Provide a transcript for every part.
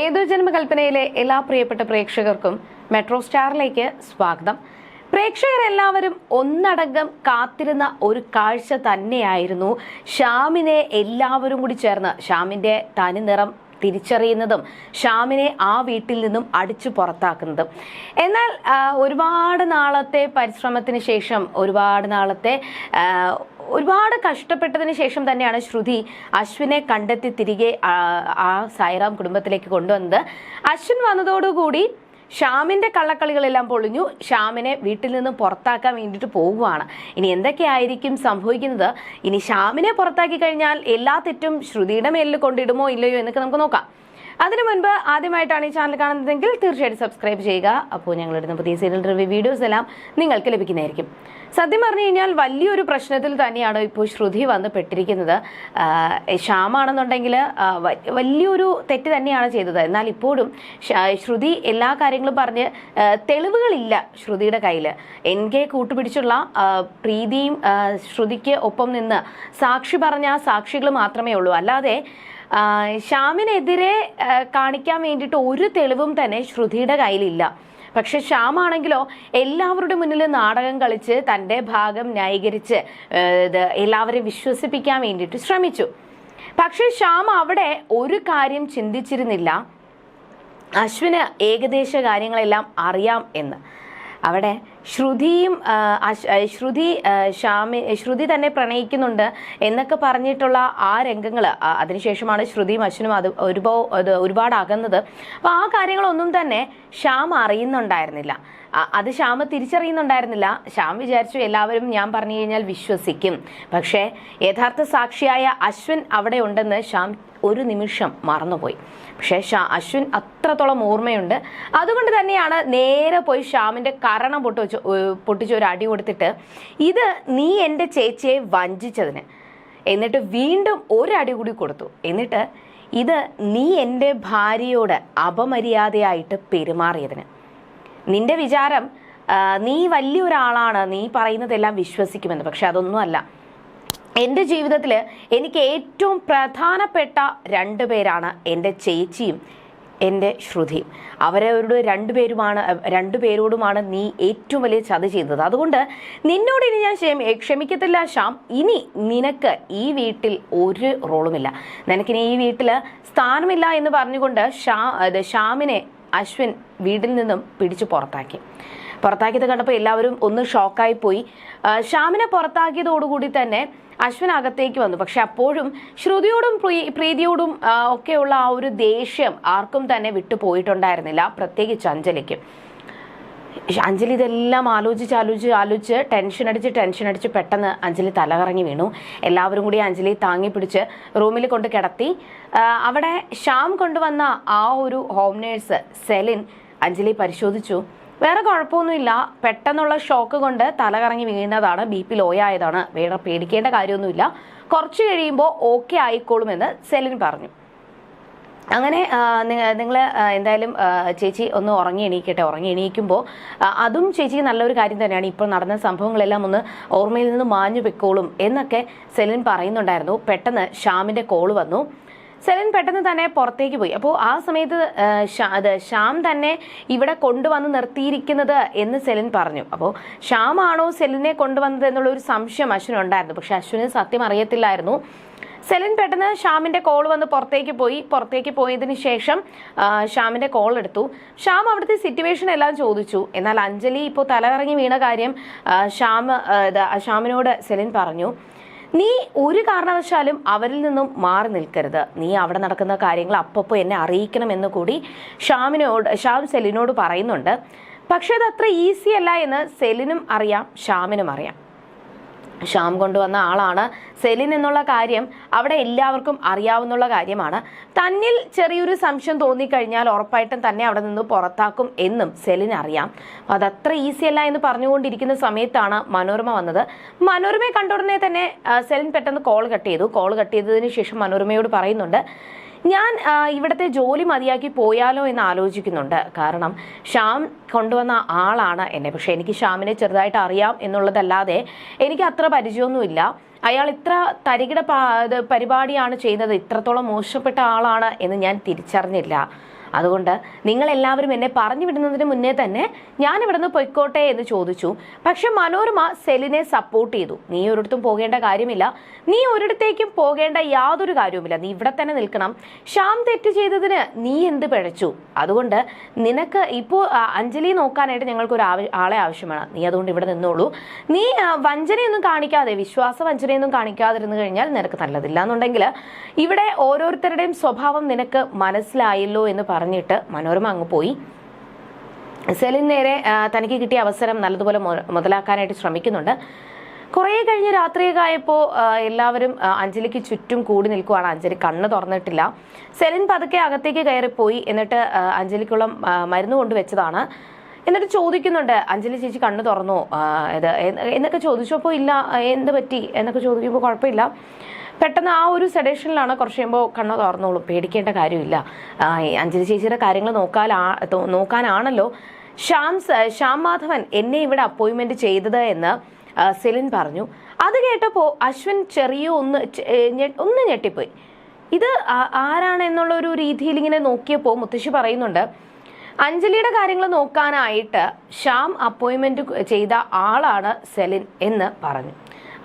ഏതു ജന്മകൽപ്പനയിലെ എല്ലാ പ്രിയപ്പെട്ട പ്രേക്ഷകർക്കും മെട്രോ സ്റ്റാറിലേക്ക് സ്വാഗതം. പ്രേക്ഷകരെല്ലാവരും ഒന്നടങ്കം കാത്തിരുന്ന ഒരു കാഴ്ച തന്നെയായിരുന്നു ഷ്യാമിനെ എല്ലാവരും കൂടി ചേർന്ന് ഷ്യാമിന്റെ തനിനിറം തിരിച്ചറിയുന്നതും ഷ്യാമിനെ ആ വീട്ടിൽ നിന്നും അടിച്ചു പുറത്താക്കുന്നതും. എന്നാൽ ഒരുപാട് നാളത്തെ പരിശ്രമത്തിന് ശേഷം ഒരുപാട് നാളത്തെ ഒരുപാട് കഷ്ടപ്പെട്ടതിന് ശേഷം തന്നെയാണ് ശ്രുതി അശ്വിനെ കണ്ടെത്തി തിരികെ ആ, സായിറാം കുടുംബത്തിലേക്ക് കൊണ്ടുവന്നത്. അശ്വിൻ വന്നതോടുകൂടി ഷ്യാമിന്റെ കള്ളക്കളികളെല്ലാം പൊളിഞ്ഞു. ഷ്യാമിനെ വീട്ടിൽ നിന്ന് പുറത്താക്കാൻ വേണ്ടിയിട്ട് പോവുകയാണ്. ഇനി എന്തൊക്കെയായിരിക്കും സംഭവിക്കുന്നത്? ഇനി ഷ്യാമിനെ പുറത്താക്കി കഴിഞ്ഞാൽ എല്ലാ തെറ്റും ശ്രുതിയുടെ മേലിൽ കൊണ്ടിടുമോ ഇല്ലയോ എന്നൊക്കെ നമുക്ക് നോക്കാം. അതിനു മുൻപ് ആദ്യമായിട്ടാണ് ഈ ചാനൽ കാണുന്നതെങ്കിൽ തീർച്ചയായിട്ടും സബ്സ്ക്രൈബ് ചെയ്യുക. അപ്പോൾ ഞങ്ങളിടുന്ന പുതിയ സീരിയൽ റിവ്യൂ വീഡിയോസ് എല്ലാം നിങ്ങൾക്ക് ലഭിക്കുന്നതായിരിക്കും. സത്യം പറഞ്ഞു കഴിഞ്ഞാൽ വലിയൊരു പ്രശ്നത്തിൽ തന്നെയാണ് ഇപ്പോൾ ശ്രുതി വന്ന് പെട്ടിരിക്കുന്നത് ക്ഷാമാണെന്നുണ്ടെങ്കിൽ വലിയൊരു തെറ്റ് തന്നെയാണ് ചെയ്തത്. എന്നാൽ ഇപ്പോഴും ശ്രുതി എല്ലാ കാര്യങ്ങളും പറഞ്ഞ് തെളിവുകളില്ല ശ്രുതിയുടെ കയ്യിൽ എൻ കെ കൂട്ടുപിടിച്ചുള്ള പ്രീതിയും ശ്രുതിക്ക് ഒപ്പം നിന്ന് സാക്ഷി പറഞ്ഞ സാക്ഷികൾ മാത്രമേ ഉള്ളൂ. അല്ലാതെ ശ്യാമിനെതിരെ കാണിക്കാൻ വേണ്ടിയിട്ട് ഒരു തെളിവും തന്നെ ശ്രുതിയുടെ കയ്യിലില്ല. പക്ഷെ ശ്യാമാണെങ്കിലോ എല്ലാവരുടെ മുന്നിൽ നാടകം കളിച്ച് തന്റെ ഭാഗം ന്യായീകരിച്ച് എല്ലാവരെയും വിശ്വസിപ്പിക്കാൻ വേണ്ടിയിട്ട് ശ്രമിച്ചു. പക്ഷെ ശ്യാം അവിടെ ഒരു കാര്യം ചിന്തിച്ചിരുന്നില്ല. അശ്വിന് ഏകദേശ കാര്യങ്ങളെല്ലാം അറിയാം എന്ന്. അവിടെ ശ്രുതിയും ശ്രുതി ശ്യാമി ശ്രുതി തന്നെ പ്രണയിക്കുന്നുണ്ട് എന്നൊക്കെ പറഞ്ഞിട്ടുള്ള ആ രംഗങ്ങൾ അതിനുശേഷമാണ് ശ്രുതിയും അശ്വനും അത് ഒരുപോ ഒരുപാട് അകന്നത് അപ്പോൾ ആ കാര്യങ്ങളൊന്നും തന്നെ ശ്യാം അറിയുന്നുണ്ടായിരുന്നില്ല. അത് ശ്യാമ തിരിച്ചറിയുന്നുണ്ടായിരുന്നില്ല. ശ്യാം വിചാരിച്ചു എല്ലാവരും ഞാൻ പറഞ്ഞു കഴിഞ്ഞാൽ വിശ്വസിക്കും. പക്ഷേ യഥാർത്ഥ സാക്ഷിയായ അശ്വൻ അവിടെ ഉണ്ടെന്ന് ശ്യാം ഒരു നിമിഷം മറന്നുപോയി. പക്ഷേ ഷാ അശ്വിൻ അത്രത്തോളം ഓർമ്മയുണ്ട്. അതുകൊണ്ട് തന്നെയാണ് നേരെ പോയി ശ്യാമിന്റെ കരണം പൊട്ടിച്ച് പൊട്ടിച്ച് ഒരു അടി കൊടുത്തിട്ട് ഇത് നീ എന്റെ ചേച്ചിയെ വഞ്ചിച്ചതിന്. എന്നിട്ട് വീണ്ടും ഒരടി കൂടി കൊടുത്തു. എന്നിട്ട് ഇത് നീ എന്റെ ഭാര്യയോട് അപമര്യാദയായിട്ട് പെരുമാറിയതിന്. നിന്റെ വിചാരം നീ വലിയൊരാളാണ് നീ പറയുന്നതെല്ലാം വിശ്വസിക്കുമെന്ന്. പക്ഷെ അതൊന്നുമല്ല എന്റെ ജീവിതത്തിൽ എനിക്ക് ഏറ്റവും പ്രധാനപ്പെട്ട രണ്ട് പേരാണ് എന്റെ ചേച്ചിയും എന്റെ ശ്രുതി. അവരവരുടെ രണ്ടുപേരുമാണ് രണ്ടുപേരോടുമാണ് നീ ഏറ്റവും വലിയ ചതി ചെയ്തത്. അതുകൊണ്ട് നിന്നോട് ഇനി ഞാൻ ക്ഷമി ക്ഷമിക്കത്തില്ല ശ്യാം. ഇനി നിനക്ക് ഈ വീട്ടിൽ ഒരു റോളുമില്ല. നിനക്കിനി ഈ വീട്ടിൽ സ്ഥാനമില്ല എന്ന് പറഞ്ഞുകൊണ്ട് അത് ശ്യാമിനെ അശ്വിൻ വീട്ടിൽ നിന്നും പിടിച്ചു പുറത്താക്കി. പുറത്താക്കിയത് കണ്ടപ്പോൾ എല്ലാവരും ഒന്ന് ഷോക്കായി പോയി. ശ്യാമിനെ പുറത്താക്കിയതോടുകൂടി തന്നെ അശ്വിൻ അകത്തേക്ക് വന്നു. പക്ഷെ അപ്പോഴും ശ്രുതിയോടും പ്രീ- പ്രീതിയോടും ഒക്കെയുള്ള ആ ഒരു ദേഷ്യം ആർക്കും തന്നെ വിട്ടു പോയിട്ടുണ്ടായിരുന്നില്ല പ്രത്യേകിച്ച് അഞ്ജലിക്ക്. അഞ്ജലി ഇതെല്ലാം ആലോചിച്ച് ആലോചിച്ച് ആലോചിച്ച് ടെൻഷൻ അടിച്ച് ടെൻഷൻ അടിച്ച് പെട്ടെന്ന് അഞ്ജലി തലകറങ്ങി വീണു. എല്ലാവരും കൂടി അഞ്ജലി താങ്ങി പിടിച്ച് റൂമിൽ കൊണ്ട് കിടത്തി. അവിടെ ശ്യാം കൊണ്ടുവന്ന ആ ഒരു ഹോം നേഴ്സ് സെലിൻ അഞ്ജലി പരിശോധിച്ചു. വേറെ കുഴപ്പമൊന്നുമില്ല. പെട്ടെന്നുള്ള ഷോക്ക് കൊണ്ട് തലകറങ്ങി വീണതാണ് ബി പി ലോ ആയതാണ് വേറെ പേടിക്കേണ്ട കാര്യമൊന്നുമില്ല. കുറച്ച് കഴിയുമ്പോൾ ഓക്കെ ആയിക്കോളുമെന്ന് സെലിൻ പറഞ്ഞു. അങ്ങനെ നിങ്ങൾ എന്തായാലും ചേച്ചി ഒന്ന് ഉറങ്ങി എണീക്കട്ടെ. ഉറങ്ങി എണീക്കുമ്പോൾ അതും ചേച്ചിക്ക് നല്ലൊരു കാര്യം തന്നെയാണ്. ഇപ്പോൾ നടന്ന സംഭവങ്ങളെല്ലാം ഒന്ന് ഓർമ്മയിൽ നിന്ന് മാഞ്ഞു വെക്കോളും എന്നൊക്കെ സെലിൻ പറയുന്നുണ്ടായിരുന്നു. പെട്ടെന്ന് ഷ്യാമിന്റെ കോൾ വന്നു. സെലിൻ പെട്ടെന്ന് തന്നെ പുറത്തേക്ക് പോയി. അപ്പോൾ ആ സമയത്ത് അത് ശ്യാം തന്നെ ഇവിടെ കൊണ്ടുവന്ന് നിർത്തിയിരിക്കുന്നത് എന്ന് സെലിൻ പറഞ്ഞു. അപ്പോൾ ശ്യാമാണോ സെലിനെ കൊണ്ടുവന്നത് എന്നുള്ള ഒരു സംശയം അശ്വിനുണ്ടായിരുന്നു പക്ഷെ അശ്വിന് സത്യം അറിയത്തില്ലായിരുന്നു. സെലിൻ പെട്ടെന്ന് ഷ്യാമിന്റെ കോൾ വന്ന് പുറത്തേക്ക് പോയി. പുറത്തേക്ക് പോയതിന് ശേഷം ശ്യാമിന്റെ കോൾ എടുത്തു. ഷ്യാം അവിടുത്തെ സിറ്റുവേഷൻ എല്ലാം ചോദിച്ചു. എന്നാൽ അഞ്ജലി ഇപ്പോൾ തലകറങ്ങി വീണ കാര്യം ശ്യാം ഷ്യാം ഷ്യാമിനോട് സെലിൻ പറഞ്ഞു. നീ ഒരു കാരണവശാലും അവരിൽ നിന്നും മാറി നിൽക്കരുത്. നീ അവിടെ നടക്കുന്ന കാര്യങ്ങൾ അപ്പപ്പോൾ എന്നെ അറിയിക്കണമെന്ന് കൂടി ഷാമിനോട് ഷാം സെലിനോട് പറയുന്നുണ്ട്. പക്ഷേ അത് അത്ര ഈസി അല്ല എന്ന് സെലിനും അറിയാം ഷാമിനും അറിയാം. ഷ്യാം കൊണ്ടുവന്ന ആളാണ്. സെലിൻ എന്നുള്ള കാര്യം അവിടെ എല്ലാവർക്കും അറിയാവുന്നുള്ള കാര്യമാണ്. തന്നിൽ ചെറിയൊരു സംശയം തോന്നിക്കഴിഞ്ഞാൽ ഉറപ്പായിട്ടും തന്നെ അവിടെ നിന്ന് പുറത്താക്കും എന്നും സെലിൻ അറിയാം. അതത്ര ഈസി അല്ല എന്ന് പറഞ്ഞുകൊണ്ടിരിക്കുന്ന സമയത്താണ് മനോരമ വന്നത്. മനോരമയെ കണ്ട ഉടനെ തന്നെ സെലിൻ പെട്ടെന്ന് കോൾ കട്ട് ചെയ്തു. കോൾ കട്ട് ചെയ്തതിന് ശേഷം മനോരമയോട് പറയുന്നുണ്ട് ഞാൻ ഇവിടുത്തെ ജോലി മതിയാക്കി പോയാലോ എന്ന് ആലോചിക്കുന്നുണ്ട്. കാരണം ശ്യാം കൊണ്ടുവന്ന ആളാണ് എന്നെ. പക്ഷേ എനിക്ക് ശ്യാമിനെ ചെറുതായിട്ട് അറിയാം എന്നുള്ളതല്ലാതെ എനിക്ക് അത്ര പരിചയമൊന്നുമില്ല. അയാൾ ഇത്ര തരികിട പരിപാടിയാണ് ചെയ്യുന്നത് ഇത്രത്തോളം മോശപ്പെട്ട ആളാണ് എന്ന് ഞാൻ തിരിച്ചറിഞ്ഞില്ല. അതുകൊണ്ട് നിങ്ങളെല്ലാവരും എന്നെ പറഞ്ഞു വിടുന്നതിന് മുന്നേ തന്നെ ഞാൻ ഇവിടെ നിന്ന് പൊയ്ക്കോട്ടെ എന്ന് ചോദിച്ചു. പക്ഷെ മനോരമ സെലിനെ സപ്പോർട്ട് ചെയ്തു. നീ ഒരിടത്തും പോകേണ്ട കാര്യമില്ല. നീ ഒരിടത്തേക്കും പോകേണ്ട യാതൊരു കാര്യവുമില്ല. നീ ഇവിടെ തന്നെ നിൽക്കണം. ശ്യാം തെറ്റ് ചെയ്തതിന് നീ എന്ത് പിഴച്ചു? അതുകൊണ്ട് നിനക്ക് ഇപ്പോൾ അഞ്ജലി നോക്കാനായിട്ട് ഞങ്ങൾക്ക് ഒരു ആളെ ആവശ്യമാണ്. നീ അതുകൊണ്ട് ഇവിടെ നിന്നോളൂ. നീ വഞ്ചനയൊന്നും കാണിക്കാതെ വിശ്വാസ വഞ്ചനയൊന്നും കാണിക്കാതിരുന്നു കഴിഞ്ഞാൽ നിനക്ക് നല്ലതില്ല എന്നുണ്ടെങ്കിൽ ഇവിടെ ഓരോരുത്തരുടെയും സ്വഭാവം നിനക്ക് മനസ്സിലായല്ലോ എന്ന് പറഞ്ഞിട്ട് മനോരമ അങ്ങ് പോയി. സെലിൻ നേരെ തനിക്ക് കിട്ടിയ അവസരം നല്ലതുപോലെ മുതലാക്കാനായിട്ട് ശ്രമിക്കുന്നുണ്ട്. കുറേ കഴിഞ്ഞ് രാത്രിയൊക്കെ ആയപ്പോൾ എല്ലാവരും അഞ്ജലിക്ക് ചുറ്റും കൂടി നിൽക്കുവാണ്. അഞ്ജലി കണ്ണ് തുറന്നിട്ടില്ല. സെലിൻ പതുക്കെ അകത്തേക്ക് കയറിപ്പോയി. എന്നിട്ട് അഞ്ജലിക്കുള്ള മരുന്ന് കൊണ്ടുവച്ചതാണ്. എന്നിട്ട് ചോദിക്കുന്നുണ്ട് അഞ്ജലി ചേച്ചി കണ്ണു തുറന്നു. ഇത് എന്നൊക്കെ ചോദിച്ചപ്പോൾ ഇല്ല എന്ത് പറ്റി? എന്നൊക്കെ ചോദിക്കുമ്പോൾ കുഴപ്പമില്ല. പെട്ടെന്ന് ആ ഒരു സെഡേഷനിലാണ് കുറച്ച് കഴിയുമ്പോൾ കണ്ണു തുറന്നോളൂ. പേടിക്കേണ്ട കാര്യമില്ല. അഞ്ജലി ചേച്ചിയുടെ കാര്യങ്ങൾ നോക്കാൻ നോക്കാനാണല്ലോ. ശ്യാം ശ്യാം മാധവൻ എന്നെ ഇവിടെ അപ്പോയിൻമെന്റ് ചെയ്തത് എന്ന് സെലിൻ പറഞ്ഞു. അത് കേട്ടപ്പോൾ അശ്വിൻ ചെറിയ ഒന്ന് ഒന്ന് ഞെട്ടിപ്പോയി. ഇത് ആരാണെന്നുള്ള ഒരു രീതിയിൽ ഇങ്ങനെ നോക്കിയപ്പോൾ മുത്തശ്ശി പറയുന്നുണ്ട് അഞ്ജലിയുടെ കാര്യങ്ങൾ നോക്കാനായിട്ട് ശ്യാം അപ്പോയിൻമെന്റ് ചെയ്ത ആളാണ് സെലിൻ എന്ന് പറഞ്ഞു.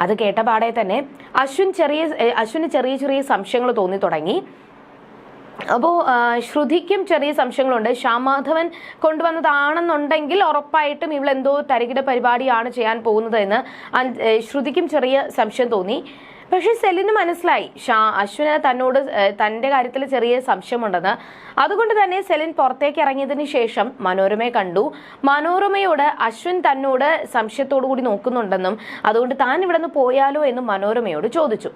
അത് കേട്ട പാടെ തന്നെ അശ്വിൻ ചെറിയ അശ്വിന് ചെറിയ ചെറിയ സംശയങ്ങൾ തോന്നി തുടങ്ങി. അപ്പോൾ ശ്രുതിക്കും ചെറിയ സംശയങ്ങളുണ്ട്. ശ്യാം മാധവൻ കൊണ്ടുവന്നതാണെന്നുണ്ടെങ്കിൽ ഉറപ്പായിട്ടും ഇവൾ എന്തോ തരികിട പരിപാടിയാണ് ചെയ്യാൻ പോകുന്നത് എന്ന് ശ്രുതിക്കും ചെറിയ സംശയം തോന്നി. പക്ഷെ സെലിന് മനസ്സിലായി. ഷാ അശ്വിന് തന്നോട് തന്റെ കാര്യത്തിൽ ചെറിയ സംശയമുണ്ടെന്ന്. അതുകൊണ്ട് തന്നെ സെലിൻ പുറത്തേക്ക് ഇറങ്ങിയതിന് ശേഷം മനോരമയെ കണ്ടു. മനോരമയോട് അശ്വിൻ തന്നോട് സംശയത്തോടു കൂടി നോക്കുന്നുണ്ടെന്നും അതുകൊണ്ട് താൻ ഇവിടെ നിന്ന് പോയാലോ എന്നും മനോരമയോട് ചോദിച്ചു.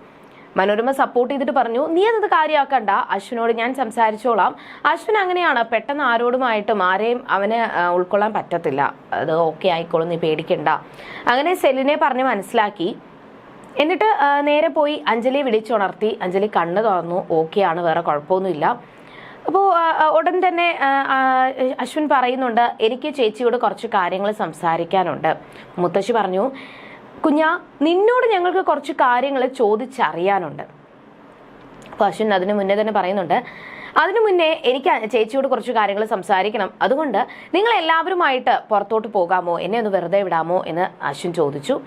മനോരമ സപ്പോർട്ട് ചെയ്തിട്ട് പറഞ്ഞു നീ അതത് കാര്യമാക്കണ്ട അശ്വിനോട് ഞാൻ സംസാരിച്ചോളാം. അശ്വിൻ അങ്ങനെയാണ്. പെട്ടെന്ന് ആരോടുമായിട്ടും ആരെയും അവന് ഉൾക്കൊള്ളാൻ പറ്റത്തില്ല. അത് ഓക്കെ ആയിക്കോളും നീ പേടിക്കണ്ട. അങ്ങനെ സെലിനെ പറഞ്ഞ് മനസ്സിലാക്കി. എന്നിട്ട് നേരെ പോയി അഞ്ജലിയെ വിളിച്ചുണർത്തി. അഞ്ജലി കണ്ണ് തുറന്നു. ഓക്കെ ആണ് വേറെ കുഴപ്പമൊന്നുമില്ല. അപ്പോൾ ഉടൻ തന്നെ അശ്വിൻ പറയുന്നുണ്ട് എനിക്ക് ചേച്ചിയോട് കുറച്ച് കാര്യങ്ങൾ സംസാരിക്കാനുണ്ട്. മുത്തശ്ശി പറഞ്ഞു കുഞ്ഞാ നിന്നോട് ഞങ്ങൾക്ക് കുറച്ച് കാര്യങ്ങൾ ചോദിച്ചറിയാനുണ്ട്. അപ്പോൾ അശ്വിൻ അതിന് മുന്നേ തന്നെ പറയുന്നുണ്ട് അതിനു മുന്നേ എനിക്ക് ചേച്ചിയോട് കുറച്ച് കാര്യങ്ങൾ സംസാരിക്കണം. അതുകൊണ്ട് നിങ്ങൾ എല്ലാവരുമായിട്ട് പുറത്തോട്ട് പോകാമോ? എന്നെ ഒന്ന് വെറുതെ വിടാമോ? എന്ന് അശ്വിൻ ചോദിച്ചു.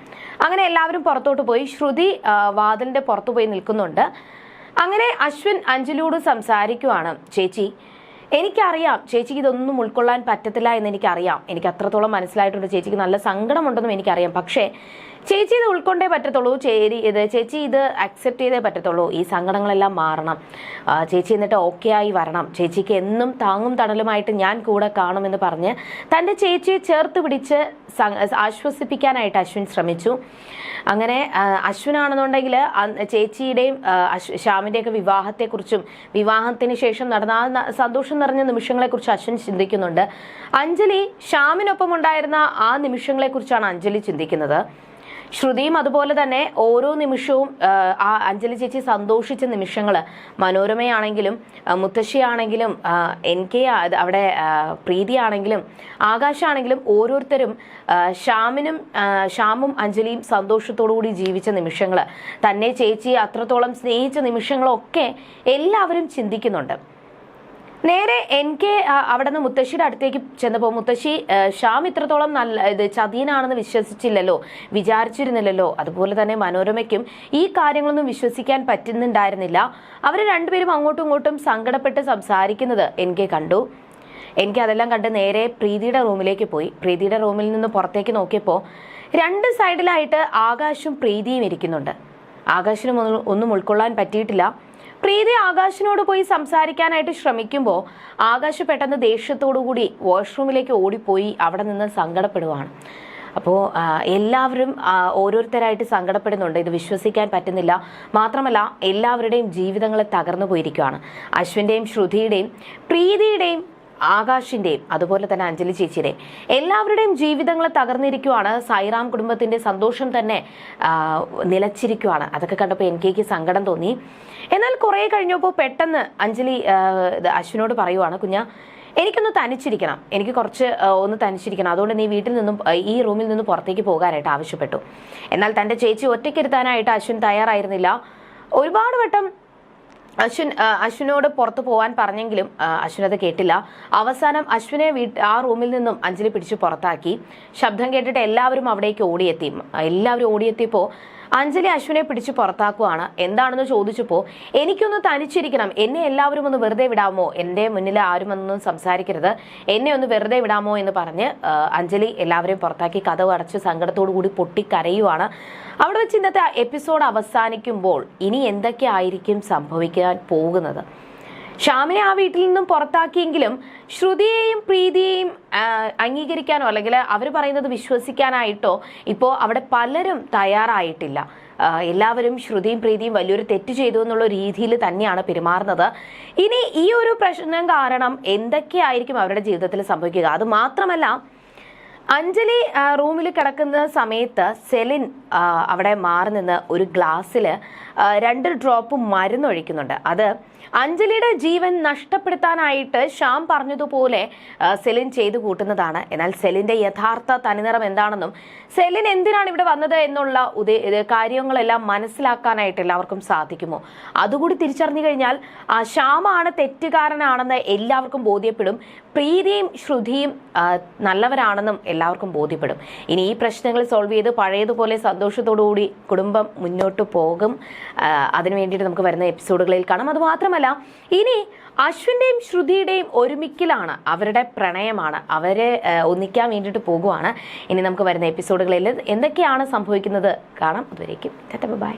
അങ്ങനെ എല്ലാവരും പുറത്തോട്ട് പോയി. ശ്രുതി വാതിലിന്റെ പുറത്തു പോയി നിൽക്കുന്നുണ്ട്. അങ്ങനെ അശ്വിൻ അഞ്ജലിയോട് സംസാരിക്കുവാണ്. ചേച്ചി എനിക്കറിയാം ചേച്ചിക്ക് ഇതൊന്നും ഉൾക്കൊള്ളാൻ പറ്റത്തില്ല എന്ന് എനിക്കറിയാം. എനിക്ക് അത്രത്തോളം മനസ്സിലായിട്ടുണ്ട്. ചേച്ചിക്ക് നല്ല സങ്കടമുണ്ടെന്നും എനിക്കറിയാം. പക്ഷേ ചേച്ചി ഇത് ഉൾക്കൊണ്ടേ പറ്റത്തുള്ളൂ. ചേരി ഇത് ചേച്ചി ഇത് അക്സെപ്റ്റ് ചെയ്തേ പറ്റത്തുള്ളൂ. ഈ സങ്കടങ്ങളെല്ലാം മാറണം. ചേച്ചി എന്നിട്ട് ഓക്കെ ആയി വരണം. ചേച്ചിക്ക് എന്നും താങ്ങും തണലുമായിട്ട് ഞാൻ കൂടെ കാണുമെന്ന് പറഞ്ഞ് തന്റെ ചേച്ചിയെ ചേർത്ത് പിടിച്ച് ആശ്വസിപ്പിക്കാനായിട്ട് അശ്വിൻ ശ്രമിച്ചു. അങ്ങനെ അശ്വിനാണെന്നുണ്ടെങ്കിൽ ചേച്ചിയുടെയും ശ്യാമിന്റെയൊക്കെ വിവാഹത്തെക്കുറിച്ചും വിവാഹത്തിന് ശേഷം നടന്ന ആ സന്തോഷം നിറഞ്ഞ നിമിഷങ്ങളെക്കുറിച്ച് അശ്വിൻ ചിന്തിക്കുന്നുണ്ട്. അഞ്ജലി ശ്യാമിനൊപ്പം ഉണ്ടായിരുന്ന ആ നിമിഷങ്ങളെക്കുറിച്ചാണ് അഞ്ജലി ചിന്തിക്കുന്നത്. ശ്രുതിയും അതുപോലെ തന്നെ ഓരോ നിമിഷവും ആ, അഞ്ജലി ചേച്ചി സന്തോഷിച്ച നിമിഷങ്ങൾ മനോരമയാണെങ്കിലും മുത്തശ്ശിയാണെങ്കിലും എൻ കെ അവിടെ പ്രീതിയാണെങ്കിലും ആകാശാണെങ്കിലും ഓരോരുത്തരും ശ്യാമിനും ശ്യാമും അഞ്ജലിയും സന്തോഷത്തോടു കൂടി ജീവിച്ച നിമിഷങ്ങൾ തന്നെ ചേച്ചി അത്രത്തോളം സ്നേഹിച്ച നിമിഷങ്ങളൊക്കെ എല്ലാവരും ചിന്തിക്കുന്നുണ്ട്. നേരെ എൻ കെ അവിടെ നിന്ന് മുത്തശ്ശിയുടെ അടുത്തേക്ക് ചെന്നപ്പോൾ മുത്തശ്ശി ശ്യാം ഇത്രത്തോളം നല്ല ഇത് ചതിയനാണെന്ന് വിശ്വസിച്ചില്ലല്ലോ വിചാരിച്ചിരുന്നില്ലല്ലോ. അതുപോലെ തന്നെ മനോരമയ്ക്കും ഈ കാര്യങ്ങളൊന്നും വിശ്വസിക്കാൻ പറ്റുന്നുണ്ടായിരുന്നില്ല. അവർ രണ്ടുപേരും അങ്ങോട്ടും ഇങ്ങോട്ടും സങ്കടപ്പെട്ട് സംസാരിക്കുന്നത് എൻ കെ കണ്ടു. എനിക്ക് അതെല്ലാം കണ്ട് നേരെ പ്രീതിയുടെ റൂമിലേക്ക് പോയി. പ്രീതിയുടെ റൂമിൽ നിന്ന് പുറത്തേക്ക് നോക്കിയപ്പോൾ രണ്ട് സൈഡിലായിട്ട് ആകാശും പ്രീതിയും ഇരിക്കുന്നുണ്ട്. ആകാശിനും ഒന്നും ഉൾക്കൊള്ളാൻ പറ്റിയിട്ടില്ല. പ്രീതി ആകാശിനോട് പോയി സംസാരിക്കാനായിട്ട് ശ്രമിക്കുമ്പോൾ ആകാശ് പെട്ടെന്ന് ദേഷ്യത്തോടു കൂടി വാഷ്റൂമിലേക്ക് ഓടിപ്പോയി അവിടെ നിന്ന് സങ്കടപ്പെടുവാണ്. അപ്പോൾ എല്ലാവരും ഓരോരുത്തരായിട്ട് സങ്കടപ്പെടുന്നുണ്ട്. ഇത് വിശ്വസിക്കാൻ പറ്റുന്നില്ല. മാത്രമല്ല എല്ലാവരുടെയും ജീവിതങ്ങളെ തകർന്നു പോയിരിക്കുകയാണ് അശ്വിന്റെയും ശ്രുതിയുടെയും പ്രീതിയുടെയും ആകാശിന്റെയും അതുപോലെ തന്നെ അഞ്ജലി ചേച്ചിയുടെയും എല്ലാവരുടെയും ജീവിതങ്ങൾ തകർന്നിരിക്കുവാണ്. സൈറാം കുടുംബത്തിന്റെ സന്തോഷം തന്നെ നിലച്ചിരിക്കുവാണ്. അതൊക്കെ കണ്ടപ്പോൾ എനിക്ക് സങ്കടം തോന്നി. എന്നാൽ കുറേ കഴിഞ്ഞപ്പോൾ പെട്ടെന്ന് അഞ്ജലി അശ്വിനോട് പറയുവാണ് കുഞ്ഞ എനിക്കൊന്ന് തനിച്ചിരിക്കണം. എനിക്ക് കുറച്ച് ഒന്ന് തനിച്ചിരിക്കണം. അതുകൊണ്ട് നീ വീട്ടിൽ നിന്നും ഈ റൂമിൽ നിന്ന് പുറത്തേക്ക് പോകാനായിട്ട് ആവശ്യപ്പെട്ടു. എന്നാൽ തന്റെ ചേച്ചി ഒറ്റയ്ക്കിരുത്താനായിട്ട് അശ്വിൻ തയ്യാറായിരുന്നില്ല. ഒരുപാട് വട്ടം അശ്വിൻ അശ്വിനോട് പുറത്തു പോകാൻ പറഞ്ഞെങ്കിലും അശ്വിൻ അത് കേട്ടില്ല. അവസാനം അശ്വിനെ വീട്ട് ആ റൂമിൽ നിന്നും അഞ്ജലി പിടിച്ച് പുറത്താക്കി. ശബ്ദം കേട്ടിട്ട് എല്ലാവരും അവിടേക്ക് ഓടിയെത്തി. എല്ലാവരും ഓടിയെത്തിയപ്പോൾ അഞ്ജലി അശ്വിനെ പിടിച്ച് പുറത്താക്കുവാണ്. എന്താണെന്ന് ചോദിച്ചപ്പോൾ എനിക്കൊന്ന് തനിച്ചിരിക്കണം. എന്നെ എല്ലാവരും ഒന്ന് വെറുതെ വിടാമോ? എന്റെ മുന്നിൽ ആരും ഒന്നും സംസാരിക്കരുത്. എന്നെ ഒന്ന് വെറുതെ വിടാമോ? എന്ന് പറഞ്ഞ് അഞ്ജലി എല്ലാവരെയും പുറത്താക്കി കഥ അടച്ച് സങ്കടത്തോടു കൂടി പൊട്ടിക്കരയുവാണ്. അവിടെ വെച്ച് ഇന്നത്തെ എപ്പിസോഡ് അവസാനിക്കുമ്പോൾ ഇനി എന്തൊക്കെ ആയിരിക്കും സംഭവിക്കാൻ പോകുന്നത്? ഷ്യാമിനെ ആ വീട്ടിൽ നിന്നും പുറത്താക്കിയെങ്കിലും ശ്രുതിയെയും പ്രീതിയെയും അംഗീകരിക്കാനോ അല്ലെങ്കിൽ അവർ പറയുന്നത് വിശ്വസിക്കാനായിട്ടോ ഇപ്പോൾ അവിടെ പലരും തയ്യാറായിട്ടില്ല. എല്ലാവരും ശ്രുതിയും പ്രീതിയും വലിയൊരു തെറ്റ് ചെയ്തു എന്നുള്ള രീതിയിൽ തന്നെയാണ് പെരുമാറുന്നത്. ഇനി ഈ ഒരു പ്രശ്നം കാരണം എന്തൊക്കെയായിരിക്കും അവരുടെ ജീവിതത്തിൽ സംഭവിക്കുക? അത് മാത്രമല്ല അഞ്ജലി റൂമിൽ കിടക്കുന്ന സമയത്ത് സെലിൻ അവിടെ മാറി നിന്ന് ഒരു ഗ്ലാസ്സിൽ രണ്ട് ഡ്രോപ്പ് മരുന്നൊഴിക്കുന്നുണ്ട് അത് അഞ്ജലിയുടെ ജീവൻ നഷ്ടപ്പെടുത്താനായിട്ട് ശ്യാം പറഞ്ഞതുപോലെ സെലിൻ ചെയ്തു കൂട്ടുന്നതാണ്. എന്നാൽ സെലിന്റെ യഥാർത്ഥ തനിനിറം എന്താണെന്നും സെലിൻ എന്തിനാണ് ഇവിടെ വന്നത് എന്നുള്ള കാര്യങ്ങളെല്ലാം മനസ്സിലാക്കാനായിട്ട് എല്ലാവർക്കും സാധിക്കുമോ? അതുകൂടി തിരിച്ചറിഞ്ഞു കഴിഞ്ഞാൽ ആ, ശ്യാമാണ് തെറ്റുകാരനാണെന്ന് എല്ലാവർക്കും ബോധ്യപ്പെടും. പ്രീതിയും ശ്രുതിയും നല്ലവരാണെന്നും എല്ലാവർക്കും ബോധ്യപ്പെടും. ഇനി ഈ പ്രശ്നങ്ങൾ സോൾവ് ചെയ്ത് പഴയതുപോലെ സന്തോഷത്തോടുകൂടി കുടുംബം മുന്നോട്ട് പോകും. അതിനു വേണ്ടിയിട്ട് നമുക്ക് വരുന്ന എപ്പിസോഡുകളിൽ കാണാം. അത് മാത്രമല്ല ഇനി അശ്വിന്റെയും ശ്രുതിയുടെയും ഒരുമിക്കലാണ് അവരുടെ പ്രണയമാണ്. അവരെ ഒന്നിക്കാൻ വേണ്ടിയിട്ട് പോകുവാണ്. ഇനി നമുക്ക് വരുന്ന എപ്പിസോഡുകളിൽ എന്തൊക്കെയാണ് സംഭവിക്കുന്നത് കാണാം. അതുവരേക്കും ബൈ.